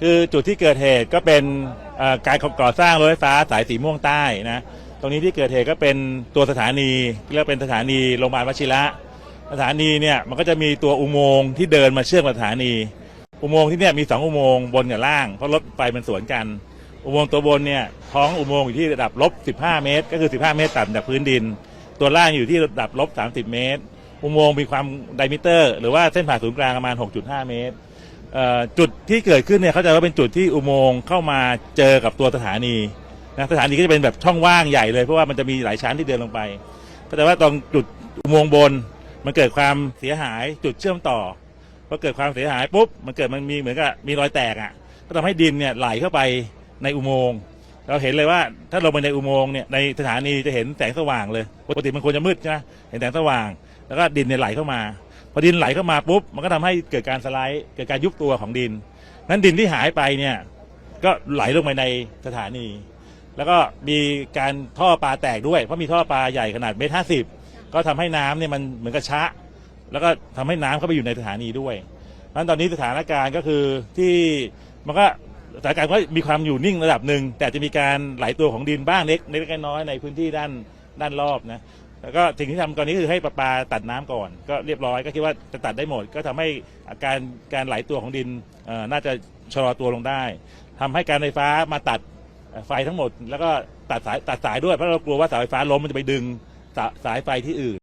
คือจุดที่เกิดเหตุก็เป็นเอ่อการก่อสร้างรถไฟฟ้าสายสีม่วงใต้นะตรงนี้ที่เกิดเหตุก็เป็นตัวสถานีเรียกเป็นสถานีโรงพยาบาลวชิระสถานีเนี่ยมันก็จะมีตัวอุโมงค์ที่เดินมาเชื่อมสถานี อุโมงค์ที่เนี่ยมีสองอุโมงค์บนกับล่างเพราะรถไฟมันสวนกัน อุโมงค์ตัวบนเนี่ยท้องอุโมงค์อยู่ที่ระดับลบ15 เมตร ก็คือ 15 เมตรต่ำจากพื้นดิน ตัวล่างอยู่ที่ระดับลบ30 เมตร อุโมงค์มีความไดมิเตอร์ หรือว่าเส้นผ่าศูนย์กลางประมาณ 6.5 เมตร เอ่อจุดที่เกิดขึ้นเนี่ยเขาใจะว่าเป็นจุดที่อุโมงค์เข้ามาเจอกับตัวสถานีนะสถานีก็จะเป็นแบบช่องว่างใหญ่เลยเพราะว่ามันจะมีหลายชั้นที่เดินลงไปแต่ว่าตรงจุดอุโมงค์บนมันเกิดความเสียหายจุดเชื่อมต่อพอเกิดความเสียหายปุ๊บมันเกิดมันมีเหมือนกับมีรอยแตกอะก็ทำให้ดินเนี่ยไหลเข้าไปในอุโมงค์เราเห็นเลยว่าถ้าลงไปในอุโมงค์เนี่ยในสถานีจะเห็นแสงสว่างเลยปกติมันควรจะมืดใช่ไหมเห็นแสงสว่าง แล้วก็ดินเนี่ยไหลเข้ามา พอดินไหลเข้ามาปุ๊บมันก็ทำให้เกิดการสไลด์เกิดการยุบตัวของดิน นั้นดินที่หายไปเนี่ยก็ไหลลงไปในสถานี แล้วก็มีการท่อปลาแตกด้วย เพราะมีท่อปลาใหญ่ขนาดเมตรห้าสิบก็ทำให้น้ำเนี่ยมันเหมือนกับชะ แล้วก็ทำให้น้ำเข้าไปอยู่ในสถานีด้วยนั้นตอนนี้สถานการณ์ก็คือที่มันก็สถานการณ์ก็มีความอยู่นิ่งระดับหนึ่งแต่จะมีการไหลตัวของดินบ้างเล็กเล็กน้อยในพื้นที่ด้านด้านรอบนะ แล้วก็สิ่งที่ทำตอนนี้คือให้ประปาตัดน้ำก่อน ก็เรียบร้อยก็คิดว่าจะตัดได้หมด ก็ทำให้การการไหลตัวของดินเอ่อน่าจะชะลอตัวลงได้ทำให้การไฟฟ้ามาตัดเอ่อไฟทั้งหมด แล้วก็ตัดสายตัดสายด้วยเพราะเรากลัวว่าสายไฟฟ้าล้มมันจะไปดึงสาสายไฟที่อื่น